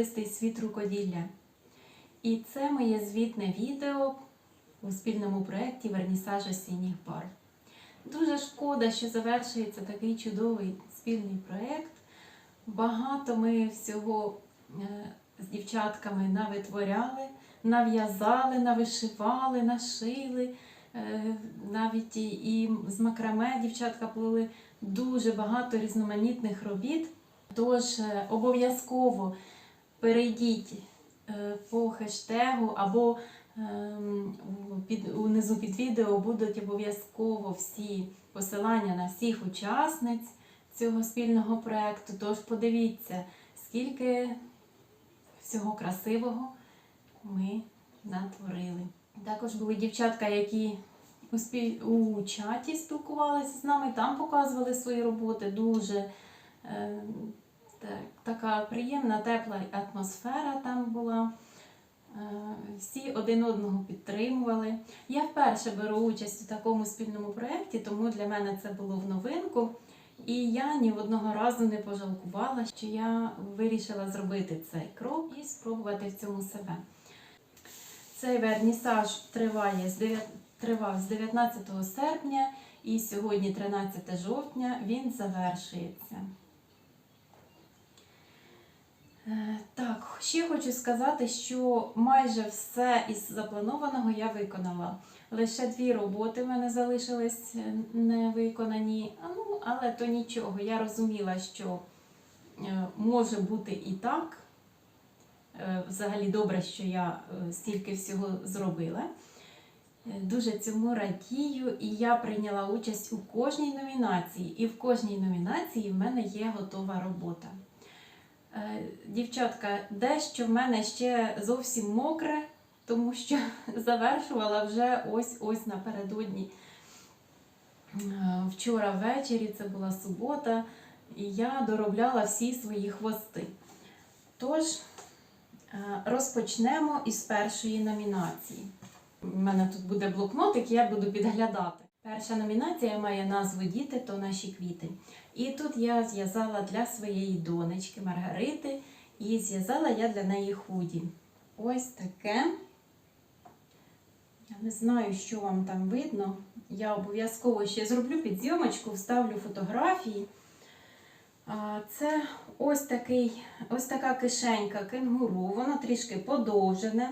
Барвистий світ рукоділля. І це моє звітне відео у спільному проєкті Вернісаж осінніх бар. Дуже шкода, що завершується такий чудовий спільний проєкт. Багато ми всього е, з дівчатками навитворяли, нав'язали, навишивали, нашили. Е, Навіть і з макраме дівчатка плели дуже багато різноманітних робіт. Тож е, обов'язково перейдіть е, по хештегу або ем, під, унизу під відео будуть обов'язково всі посилання на всіх учасниць цього спільного проєкту. Тож подивіться, скільки всього красивого ми натворили. Також були дівчатка, які у, спіль... у чаті спілкувалися з нами, там показували свої роботи. Дуже е, так, така приємна, тепла атмосфера там була. Е, Всі один одного підтримували. Я вперше беру участь у такому спільному проєкті, тому для мене це було в новинку. І я ні одного разу не пожалкувала, що я вирішила зробити цей крок і спробувати в цьому себе. Цей вернісаж триває з 9, тривав з 19 серпня і сьогодні, 13 жовтня, він завершується. Е, Так, ще хочу сказати, що майже все із запланованого я виконала. Лише дві роботи в мене залишились е, не виконані. А, Ну, але то нічого. Я розуміла, що е, може бути і так. Взагалі добре, що я стільки всього зробила. Дуже цьому радію, і я прийняла участь у кожній номінації. І в кожній номінації в мене є готова робота. Е, Дівчатка, дещо в мене ще зовсім мокре, тому що завершувала вже ось-ось напередодні. Е, Вчора ввечері, це була субота, і я доробляла всі свої хвости. Тож, е, розпочнемо із першої номінації. У мене тут буде блокнотик, я буду підглядати. Перша номінація має назву Діти то наші квіти. І тут я зв'язала для своєї донечки Маргарити, і зв'язала я для неї худі. Ось таке. Я не знаю, що вам там видно. Я обов'язково ще зроблю підзйомочку, вставлю фотографії. Це ось, такий, ось така кишенька кенгуру, воно трішки подовжене.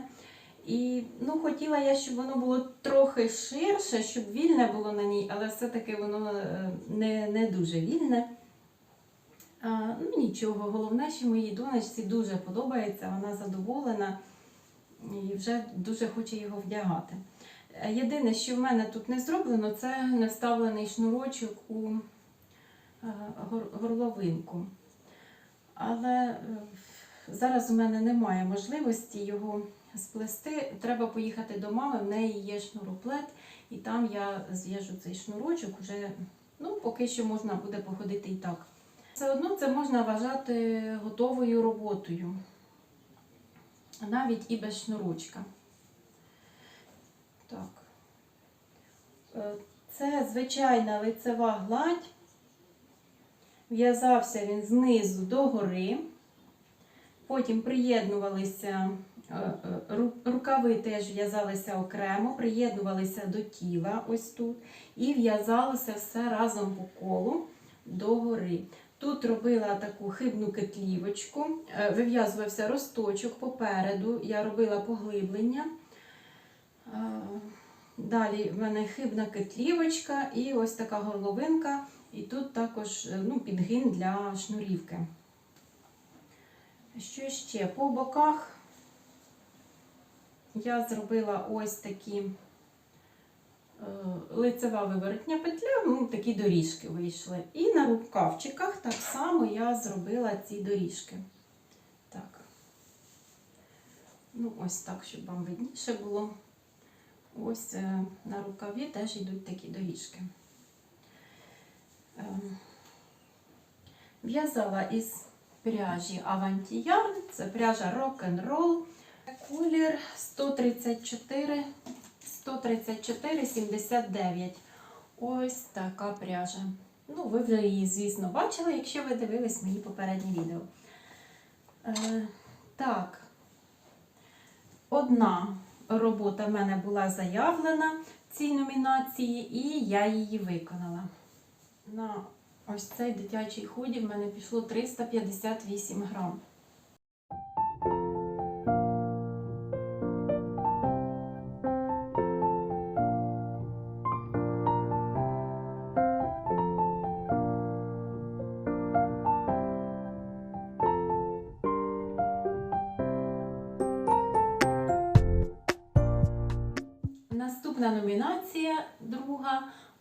І ну, хотіла я, щоб воно було трохи ширше, щоб вільне було на ній, але все-таки воно е, не, не дуже вільне. А, ну нічого, головне, що моїй донечці дуже подобається, вона задоволена і вже дуже хоче його вдягати. Е, Єдине, що в мене тут не зроблено, це не вставлений шнурочок у е, горловинку. Але зараз у мене немає можливості його сплести. Треба поїхати до мами, в неї є шнуроплет, і там я зв'яжу цей шнурочок. Уже, ну, поки що можна буде походити і так. Все одно це можна вважати готовою роботою, навіть і без шнурочка. Так. Е, Це звичайна лицева гладь. В'язався він знизу до гори. Потім приєднувалися рукави теж в'язалися окремо, приєднувалися до тіла ось тут. І в'язалося все разом по колу до гори. Тут робила таку хибну кетлівочку, е, вив'язувався росточок попереду, я робила поглиблення. Е, Далі в мене хибна кетлівочка і ось така горловинка. І тут також е, ну, підгин для шнурівки. Що ще? По боках я зробила ось такі е, лицева виворотня петля, ну, такі доріжки вийшли. І на рукавчиках так само я зробила ці доріжки. Так. Ну, ось так, щоб вам видніше було. Ось е, на рукаві теж йдуть такі доріжки. Ем, В'язала із пряжі Yarn, це пряжа Rock'n'Roll. Колір 134, 134, 79. Ось така пряжа. Ну, ви вже її, звісно, бачили, якщо ви дивились мої попередні відео. Е, так. Одна робота в мене була заявлена в цій номінації, і я її виконала. На ось цей дитячий худі в мене пішло 358 грам.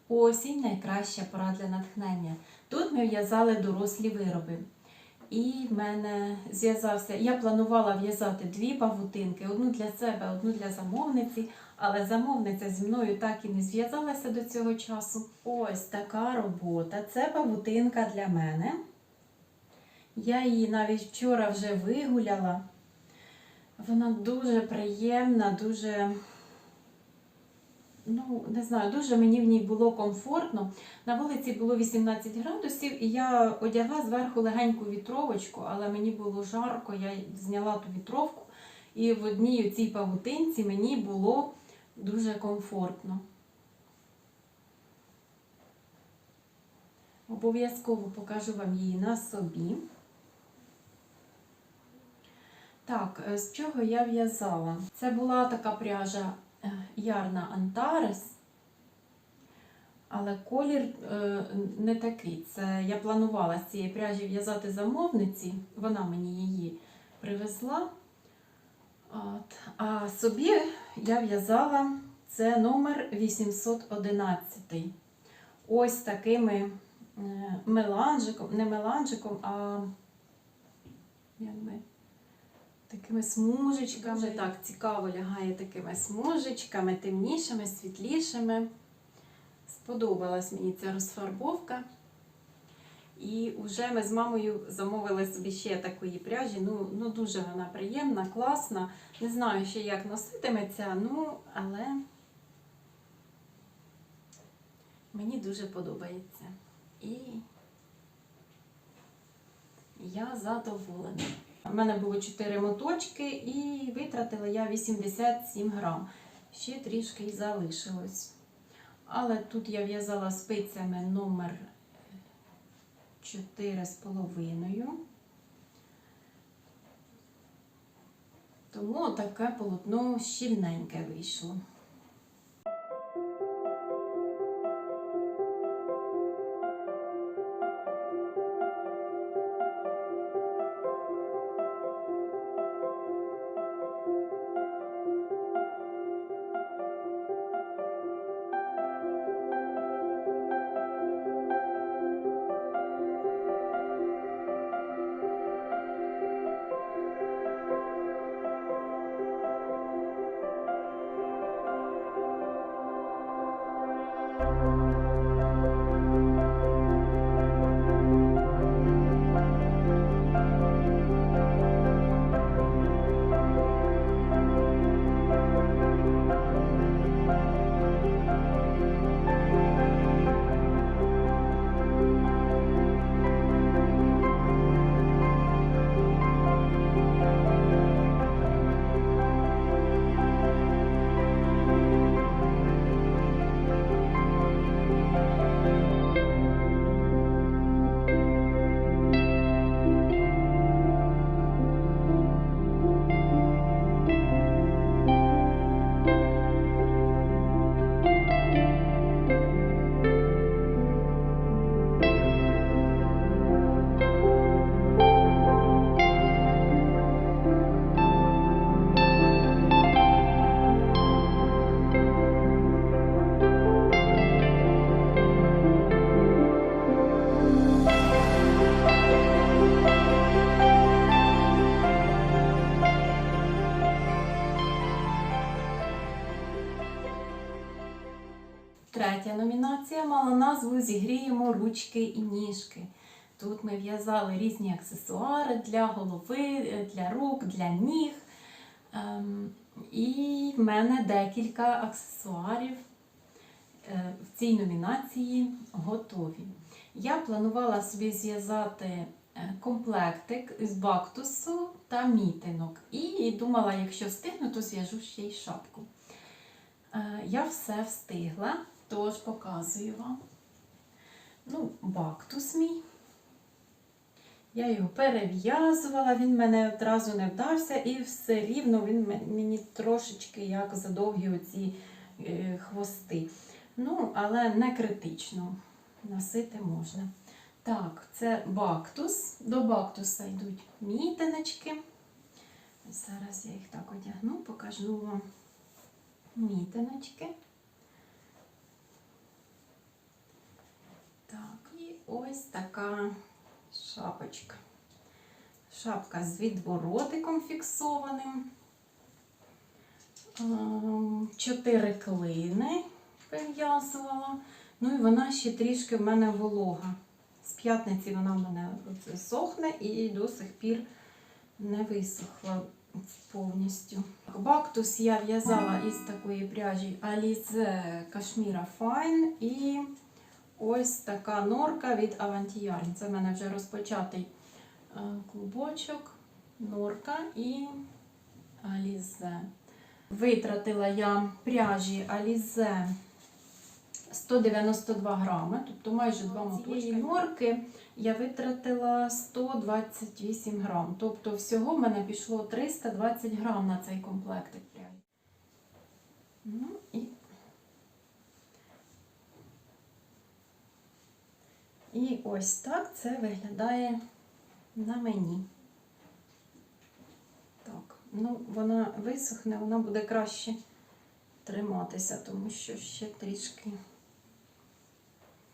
Осінь найкраща пора для натхнення. Тут ми в'язали дорослі вироби. І в мене зв'язався. Я планувала в'язати дві павутинки: одну для себе, одну для замовниці, але замовниця зі мною так і не зв'язалася до цього часу. Ось така робота. Це павутинка для мене. Я її навіть вчора вже вигуляла. Вона дуже приємна, дуже ну, не знаю, дуже мені в ній було комфортно. На вулиці було 18 градусів, і я одягла зверху легеньку вітровочку, але мені було жарко, я зняла ту вітровку, і в одній цій павутинці мені було дуже комфортно. Обов'язково покажу вам її на собі. Так, е, з чого я в'язала? Це була така пряжа Ярна Антарес, але колір е, не такий. Це я планувала з цієї пряжі в'язати замовниці, вона мені її привезла. От. А собі я в'язала це номер 811. Ось такими е, меланжиком, не меланжиком, а якби, такими смужечками. Дуже так цікаво лягає такими смужечками, темнішими, світлішими. Сподобалась мені ця розфарбовка. І вже ми з мамою замовили собі ще такої пряжі. Ну, ну дуже вона приємна, класна. Не знаю ще, як носитиметься, ну, але мені дуже подобається. І я задоволена. У мене було 4 моточки і витратила я 87 грам. Ще трішки й залишилось. Але тут я в'язала спицями номер 4,5. Тому таке полотно щільненьке вийшло. Третя номінація мала назву Зігріємо ручки і ніжки. Тут ми в'язали різні аксесуари для голови, е, для рук, для ніг. Ем, І в мене декілька аксесуарів е, в цій номінації готові. Я планувала собі зв'язати е, комплектик з бактусу та мітинок. І думала, якщо встигну, то зв'яжу ще й шапку. Я все встигла, тож показую вам. Ну, бактус мій. Я його перев'язувала, він мене одразу не вдався, і все рівно він мені трошечки як задовгі оці е, хвости. Ну, але не критично. Носити можна. Так, це бактус. До бактуса йдуть мітиночки. Зараз я їх так одягну, покажу вам мітиночки. Так, і ось така шапочка. Шапка з відворотиком фіксованим. Ем, Чотири клини прив'язувала. Ну і вона ще трішки в мене волога. З п'ятниці вона в мене сохне і до сих пір не висохла повністю. Бактус я в'язала із такої пряжі Alize Kashmira Fine і ось така норка від Avanti Це в мене вже розпочатий е, клубочок, норка і Alize. Витратила я пряжі Alize 192 грами, тобто майже два моточки. норки я витратила 128 грам. Тобто всього в мене пішло 320 грам на цей комплектик пряжі. Ну і І ось так це виглядає на мені. Так, ну вона висохне, вона буде краще триматися, тому що ще трішки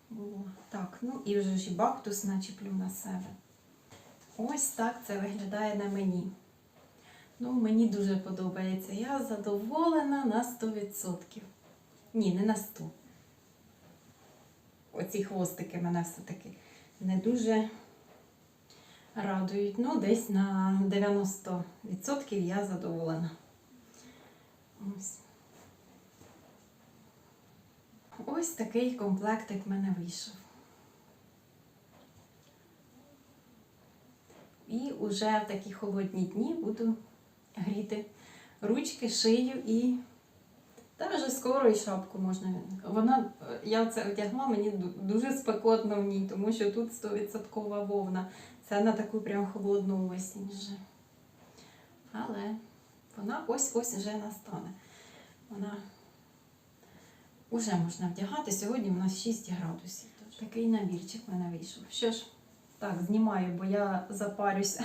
було. Так, ну і вже ж і бактус начеплю на себе. Ось так це виглядає на мені. Ну, мені дуже подобається. Я задоволена на 100%. Ні, не на 100. Оці хвостики мене все-таки не дуже радують. Ну, десь на 90% я задоволена. Ось. Ось такий комплектик в мене вийшов. І уже в такі холодні дні буду гріти ручки, шию і. Та вже скоро і шапку можна. Вона, е, я це одягла, мені дуже спекотно в ній, тому що тут 100% вовна. Це на таку прям холодну осінь вже. Але вона ось-ось вже настане. Вона вже можна вдягати. Сьогодні у нас 6 градусів. Такий набірчик мене вийшов. Що ж, так, знімаю, бо я запарюся.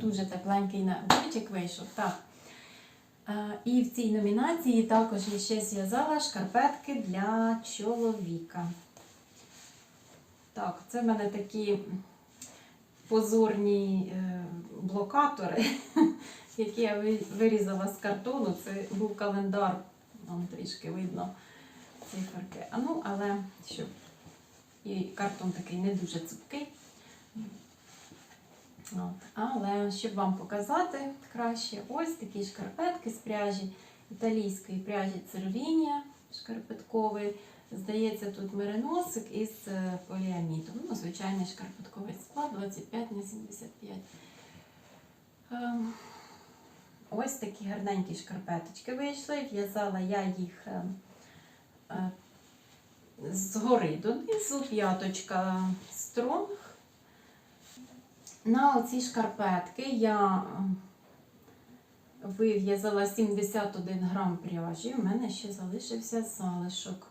Дуже тепленький набірчик вийшов. Так. Е, І в цій номінації також я ще зв'язала шкарпетки для чоловіка. Так, це в мене такі позорні е, блокатори, які я вирізала з картону. Це був календар, вам трішки видно циферки. А ну, але що? І картон такий не дуже цупкий. От. Але щоб вам показати краще, ось такі шкарпетки з пряжі італійської пряжі Цервінія шкарпетковий. Здається, тут мериносик із е, поліамідом. Ну, звичайний шкарпетковий склад 25 на 75. Ем, Ось такі гарненькі шкарпеточки вийшли. В'язала я їх е, е, згори донизу, п'яточка стронг. На оці шкарпетки я е, вив'язала 71 грам пряжі. У мене ще залишився залишок.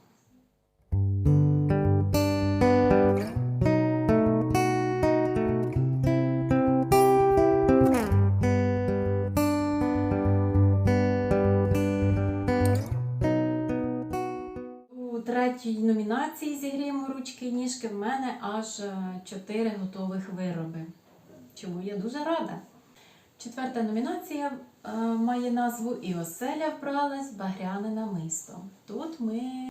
Третій номінації зігріємо ручки і ніжки в мене аж 4 готових вироби. Чому я дуже рада. Четверта номінація е, має назву І оселя вбралась багряне намисто. Тут ми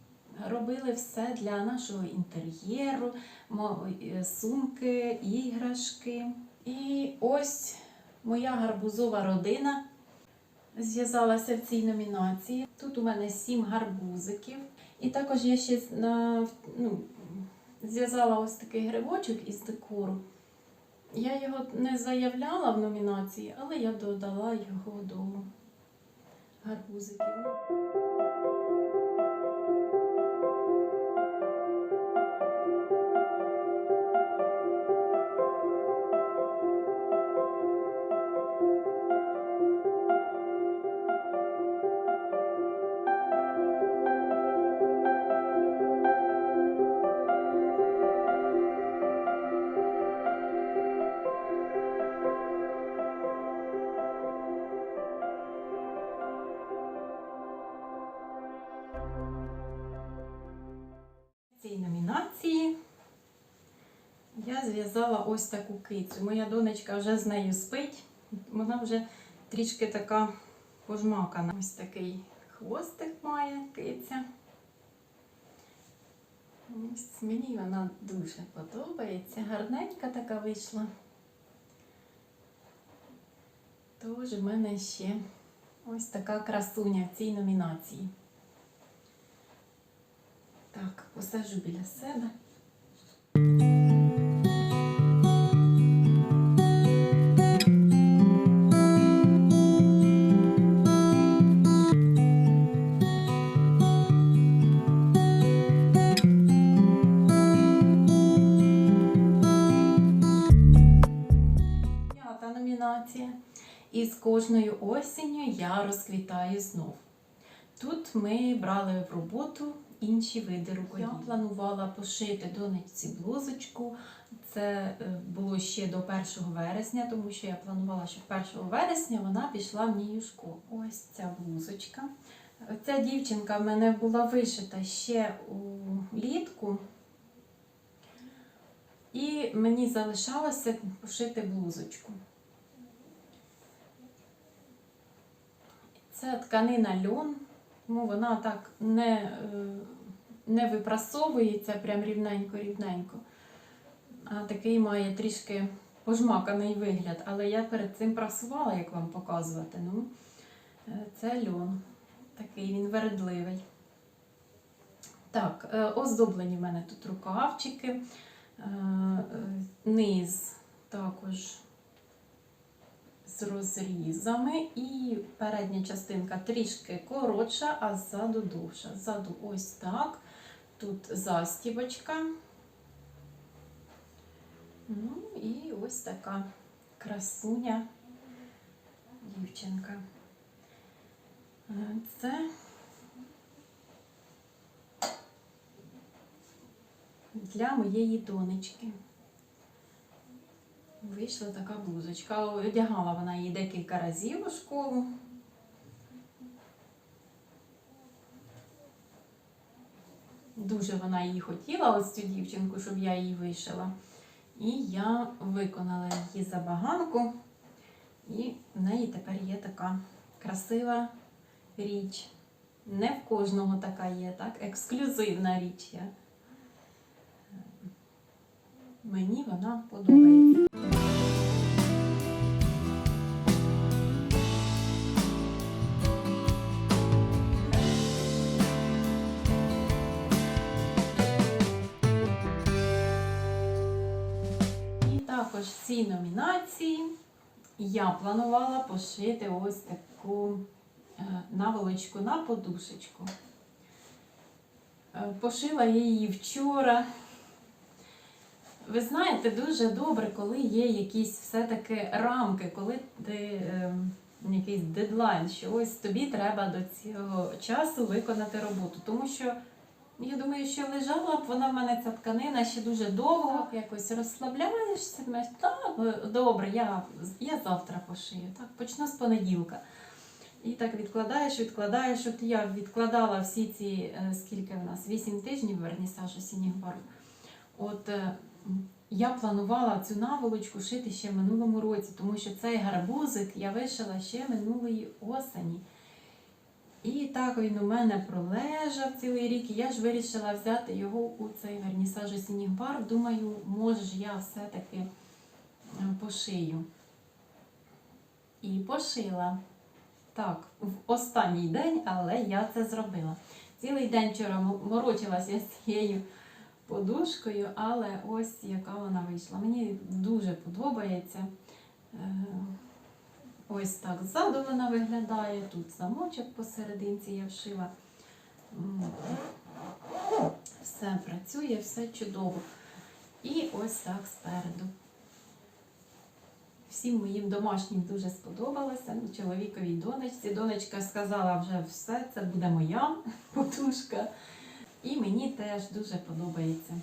робили все для нашого інтер'єру, е, сумки, іграшки. І ось моя гарбузова родина зв'язалася в цій номінації. Тут у мене сім гарбузиків. І також я ще на, ну, зв'язала ось такий грибочок із декору. Я його не заявляла в номінації, але я додала його до гарбузиків. Зв'язала ось таку кицю. Моя донечка вже з нею спить. Вона вже трішки така пожмакана. Ось такий хвостик має киця. Ось мені вона дуже подобається. Гарненька така вийшла. Тож в мене ще ось така красуня в цій номінації. Так, посаджу біля себе. Кожною осінню я розквітаю знов. Тут ми брали в роботу інші види рукоділля. Я планувала пошити донечці блузочку. Це е, було ще до 1 вересня, тому що я планувала, що 1 вересня вона пішла в мій у школу. Ось ця блузочка. Ця дівчинка в мене була вишита ще улітку. І мені залишалося пошити блузочку. Це тканина льон, тому вона так не, е, не випрасовується прям рівненько-рівненько. А такий має трішки пожмаканий вигляд. Але я перед цим прасувала, як вам показувати. Ну, е, це льон. Такий він вередливий. Так, е, оздоблені в мене тут рукавчики, низ також з розрізами, і передня частинка трішки коротша, а ззаду довша. Ззаду ось так. Тут застібочка. Ну і ось така красуня дівчинка. Це для моєї донечки. Вийшла така блузочка. Одягала вона її декілька разів у школу. Дуже вона її хотіла, ось цю дівчинку, щоб я її вишила. І я виконала її забаганку. І в неї тепер є така красива річ. Не в кожного така є, так? Ексклюзивна річ є. Мені вона подобається. І також в цій номінації я планувала пошити ось таку е, наволочку на подушечку. Е, Пошила її вчора. Ви знаєте, дуже добре, коли є якісь все-таки рамки, коли ти е, якийсь дедлайн, що ось тобі треба до цього часу виконати роботу. Тому що я думаю, що лежала б вона в мене ця тканина ще дуже довго, якось розслабляєшся, думаєш, так, е, добре, я, я завтра пошию, так, почну з понеділка. І так відкладаєш, відкладаєш. От я відкладала всі ці, е, скільки в нас, 8 тижнів вернісаж осінніх барв. От е, я планувала цю наволочку шити ще в минулому році, тому що цей гарбузик я вишила ще минулої осені. І так він у мене пролежав цілий рік, і я ж вирішила взяти його у цей вернісаж осінніх барв. Думаю, може ж я все-таки е, пошию. І пошила. Так, в останній день, але я це зробила. Цілий день вчора морочилася з цією подушкою, але ось яка вона вийшла. Мені дуже подобається. Е, Ось так ззаду вона виглядає. Тут замочок посерединці я вшила. Все працює, все чудово. І ось так спереду. Всім моїм домашнім дуже сподобалося. Ну, чоловіковій донечці. Донечка сказала вже все, це буде моя подушка. І мені теж дуже подобається.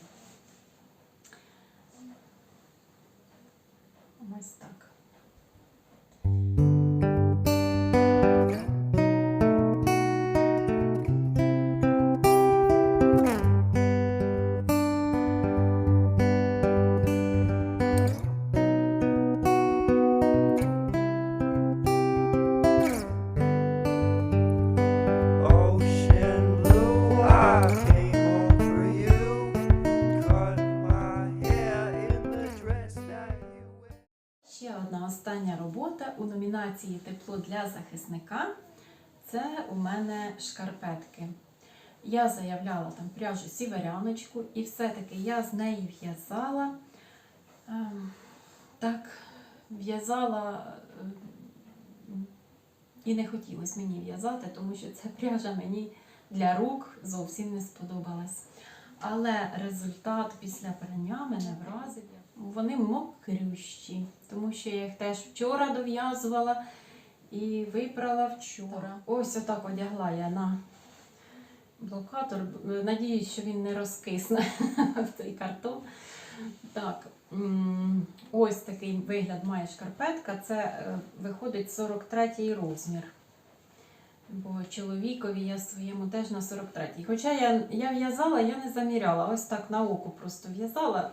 Ось так. Робота у номінації Тепло для захисника це у мене шкарпетки. Я заявляла там пряжу сіверяночку, і все-таки я з неї в'язала. ем, Так, в'язала ем, і не хотілося мені в'язати, тому що ця пряжа мені для рук зовсім не сподобалась. Але результат після прання мене вразив. Вони мокрющі, тому що я їх теж вчора дов'язувала і випрала вчора. Ось отак одягла я на блокатор. Надіюсь, що він не розкисне в цей картон. Так, ось такий вигляд має шкарпетка. Це е, виходить 43 розмір. Бо чоловікові я своєму теж на 43-й. Хоча я, я в'язала, я не заміряла. Ось так на око просто в'язала.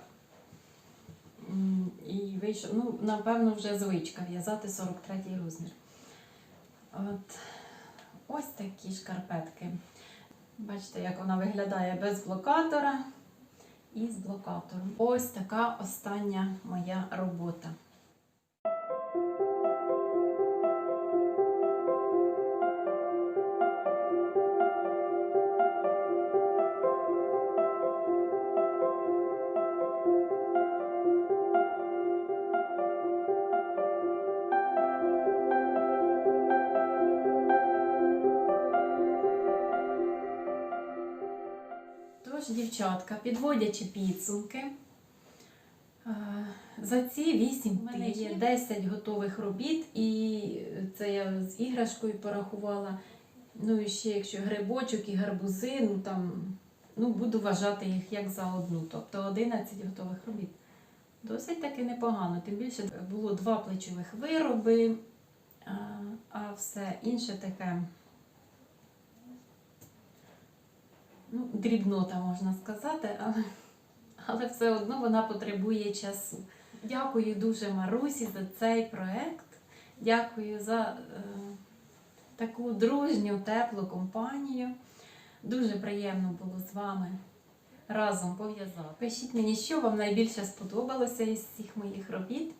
І вийшов, ну, напевно, вже звичка в'язати 43-й розмір. От ось такі шкарпетки. Бачите, як вона виглядає без блокатора і з блокатором. Ось така остання моя робота. Дівчатка, підводячи підсумки, е, за ці 8 У мене є 10 готових робіт, і це я з іграшкою порахувала. Ну і ще якщо грибочок і гарбузи, ну там ну, буду вважати їх як за одну, тобто 11 готових робіт. Досить таки непогано. Тим більше було два плечових вироби, а все інше таке. Ну, дрібнота, можна сказати, але, але все одно вона потребує часу. Дякую дуже Марусі за цей проект. Дякую за е, таку дружню, теплу компанію. Дуже приємно було з вами разом пов'язати. Пишіть мені, що вам найбільше сподобалося із всіх моїх робіт.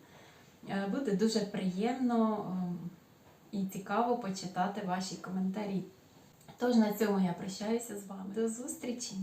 Е, Буде дуже приємно е, і цікаво почитати ваші коментарі. Тож на цьому я прощаюся з вами. До зустрічі!